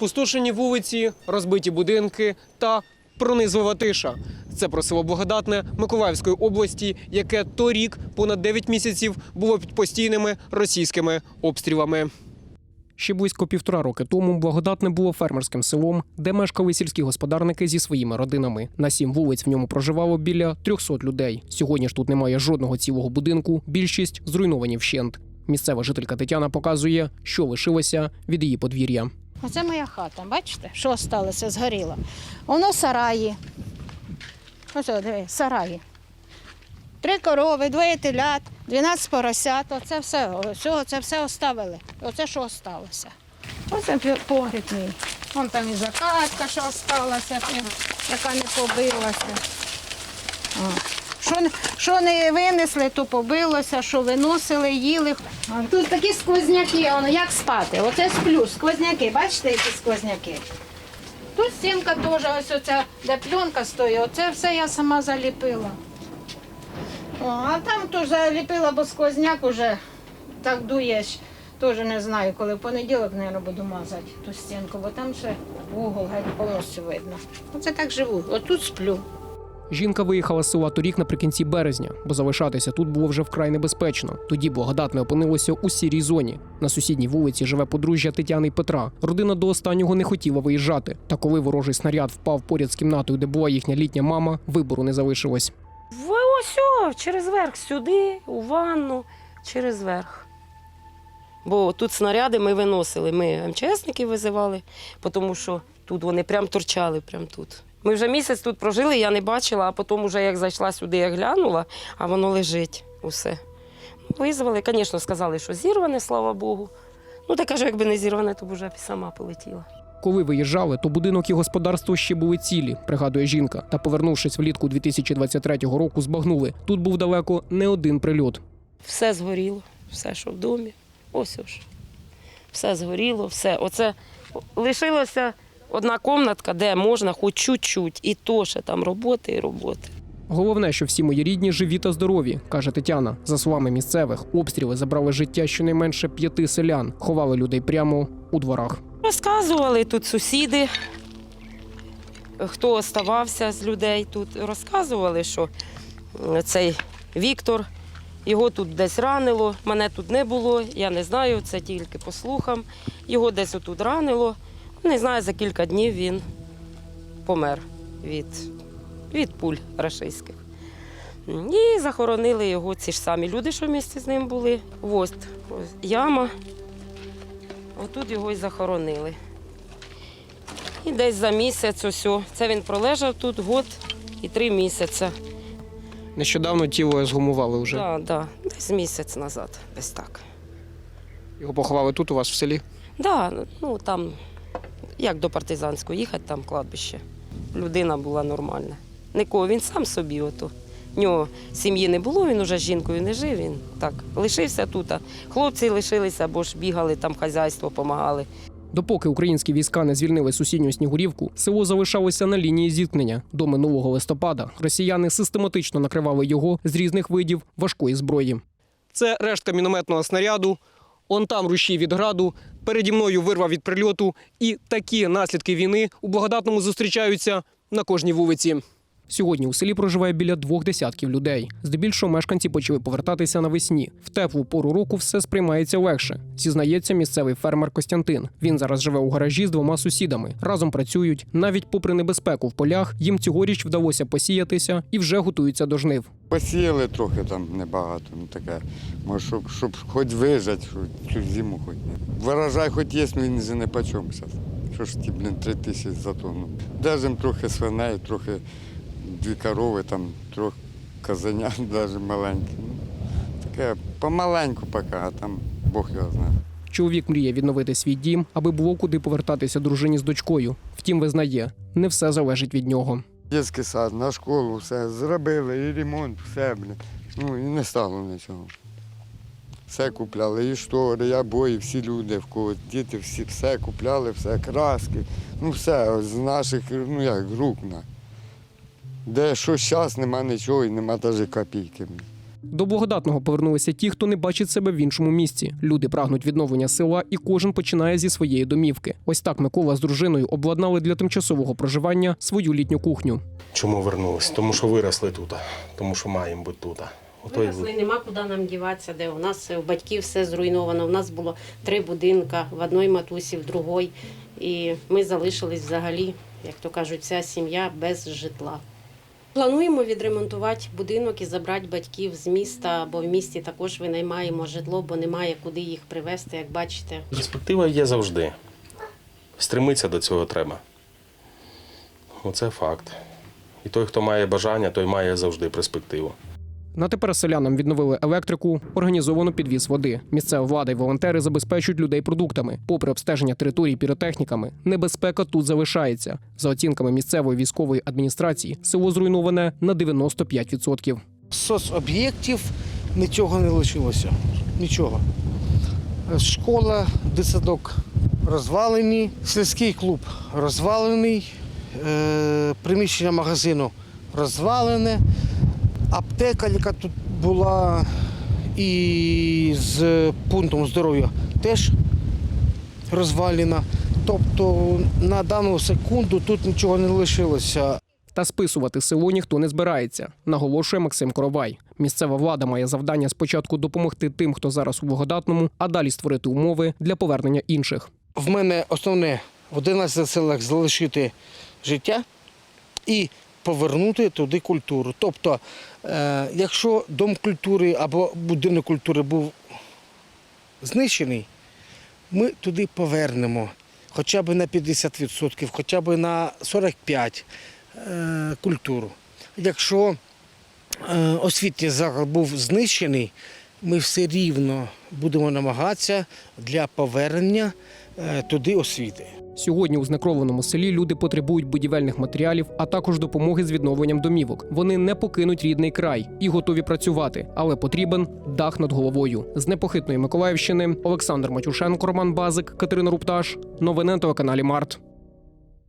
Спустошені вулиці, розбиті будинки та пронизлива тиша. Це про село Благодатне Миколаївської області, яке торік понад 9 місяців було під постійними російськими обстрілами. Ще близько півтора роки тому благодатне було фермерським селом, де мешкали сільські господарники зі своїми родинами. На сім вулиць в ньому проживало біля 300 людей. Сьогодні ж тут немає жодного цілого будинку, більшість зруйновані вщент. Місцева жителька Тетяна показує, що лишилося від її подвір'я. Оце моя хата, бачите, що сталося, згоріло. Воно сараї. Ось, диви, сараї. Три корови, двоє телят, 12 поросят. Оце все, все, це все оставили. Оце що осталося. Оце погріб мій. Вон там і закатка, що осталася, яка не побилася. Що, що не винесли, то побилося, що виносили, їли. Тут такі сквозняки, воно як спати. Оце сплю, сквозняки, бачите, які сквозняки. Тут стінка теж, ось оця, де пленка стоїть, оце все я сама заліпила. О, а там теж заліпила, бо сквозняк уже так дує. Теж не знаю, коли в понеділок, мабуть, буду мазати ту стінку, бо там ще вугол геть повністю видно. Оце так живу, отут сплю. Жінка виїхала з села торік наприкінці березня, бо залишатися тут було вже вкрай небезпечно. Тоді благодатне опинилося у сірій зоні. На сусідній вулиці живе подружжя Тетяни і Петра. Родина до останнього не хотіла виїжджати. Та коли ворожий снаряд впав поряд з кімнатою, де була їхня літня мама, вибору не залишилось. В ось через верх сюди, у ванну, через верх. Бо тут снаряди ми виносили. Ми МЧСників визивали, тому що тут вони прям торчали, прям тут. Ми вже місяць тут прожили, я не бачила, а потім, вже як зайшла сюди, я глянула, а воно лежить усе. Визвали, звісно, сказали, що зірване, слава Богу. Ну, так кажу, якби не зірване, то б вже сама полетіла. Коли виїжджали, то будинок і господарство ще були цілі, пригадує жінка. Та повернувшись влітку 2023 року, збагнули. Тут був далеко не один прильот. Все згоріло, все, що в домі. Ось ось. Все згоріло, все. Оце лишилося одна комнатка, де можна хоч чуть-чуть, і то ще там роботи і роботи. Головне, що всі мої рідні живі та здорові, каже Тетяна. За словами місцевих, обстріли забрали життя щонайменше п'яти селян, ховали людей прямо у дворах. Розказували тут сусіди, хто оставався з людей тут. Розказували, що цей Віктор, його тут десь ранило, мене тут не було, я не знаю, це тільки по слухам. Його десь отут ранило. Не знаю, за кілька днів він помер від, від пуль рашистських. І захоронили його ці ж самі люди, що в місті з ним були. Ось яма. Отут його і захоронили. І десь за місяць ось. Це він пролежав тут год і три місяці. Нещодавно тіло згумували вже. Так, да, десь місяць назад, десь так. Його поховали тут у вас в селі. Да, ну там, як до партизанського їхати, там кладбище. Людина була нормальна. Нікого, він сам собі ото. В нього сім'ї не було, він уже з жінкою не жив. Він так лишився тут. а Хлопці лишилися, бо ж бігали, там хазяйство допомагали. Допоки українські війська не звільнили сусідню Снігурівку, село залишалося на лінії зіткнення. До минулого листопада росіяни систематично накривали його з різних видів важкої зброї. Це рештка мінометного снаряду. Он там рушій від граду. Переді мною вирва від прильоту. І такі наслідки війни у благодатному зустрічаються на кожній вулиці. Сьогодні у селі проживає біля двох десятків людей. Здебільшого мешканці почали повертатися навесні. В теплу пору року все сприймається легше. Зізнається місцевий фермер Костянтин. Він зараз живе у гаражі з двома сусідами. Разом працюють. Навіть попри небезпеку в полях, їм цьогоріч вдалося посіятися і вже готуються до жнив. Посіяли трохи там небагато, ну таке. Може, щоб, щоб хоч щоб цю зиму хоч. Врожай хоч є, але він не зараз. Що ж ті, блін, три тисячі за тонну. Держим трохи свиней, трохи дві корови, там, трохи казанят навіть маленькі. Ну, таке помаленьку поки, а там Бог його знає. Чоловік мріє відновити свій дім, аби було куди повертатися дружині з дочкою. Втім, визнає, не все залежить від нього. Дитячий сад, на школу, все зробили, і ремонт, все, блін. Ну і не стало нічого. Все купляли, і штори, і обої, всі люди, в кого діти, всі все купляли, все, краски. Ну все, з наших, ну як, рук. На. Де що зараз, нема нічого і нема навіть копійки. До благодатного повернулися ті, хто не бачить себе в іншому місці. Люди прагнуть відновлення села, і кожен починає зі своєї домівки. Ось так Микола з дружиною обладнали для тимчасового проживання свою літню кухню. Чому вернулись? Тому що виросли тут, тому що маємо бути тут. Ото Виросли, нема куди нам діватися, де у нас у батьків все зруйновано. У нас було три будинка в одній матусі, в другій. І ми залишились взагалі, як то кажуть, вся сім'я без житла. Плануємо відремонтувати будинок і забрати батьків з міста, бо в місті також винаймаємо житло, бо немає куди їх привезти, як бачите. Перспектива є завжди. Стремитися до цього треба. Оце факт. І той, хто має бажання, той має завжди перспективу. На тепер селянам відновили електрику, організовано підвіз води. Місцева влада і волонтери забезпечують людей продуктами. Попри обстеження території піротехніками, небезпека тут залишається. За оцінками місцевої військової адміністрації, село зруйноване на 95%. З соцоб'єктів нічого не лишилося. Нічого. Школа, дитсадок розвалені, сільський клуб розвалений, е, приміщення магазину розвалене, аптека, яка тут була, і з пунктом здоров'я теж розвалена. Тобто на дану секунду тут нічого не лишилося. Та списувати село ніхто не збирається, наголошує Максим Коровай. Місцева влада має завдання спочатку допомогти тим, хто зараз у благодатному, а далі створити умови для повернення інших. В мене основне в 11 селах залишити життя і повернути туди культуру. Тобто, е, якщо дом культури або будинок культури був знищений, ми туди повернемо хоча б на 50%, хоча б на 45% е, культуру. Якщо е, освітній заклад був знищений, ми все рівно будемо намагатися для повернення туди освіти. Сьогодні у знекровленому селі люди потребують будівельних матеріалів, а також допомоги з відновленням домівок. Вони не покинуть рідний край і готові працювати, але потрібен дах над головою. З непохитної Миколаївщини Олександр Матюшенко, Роман Базик, Катерина Рупташ. Новини на телеканалі Март.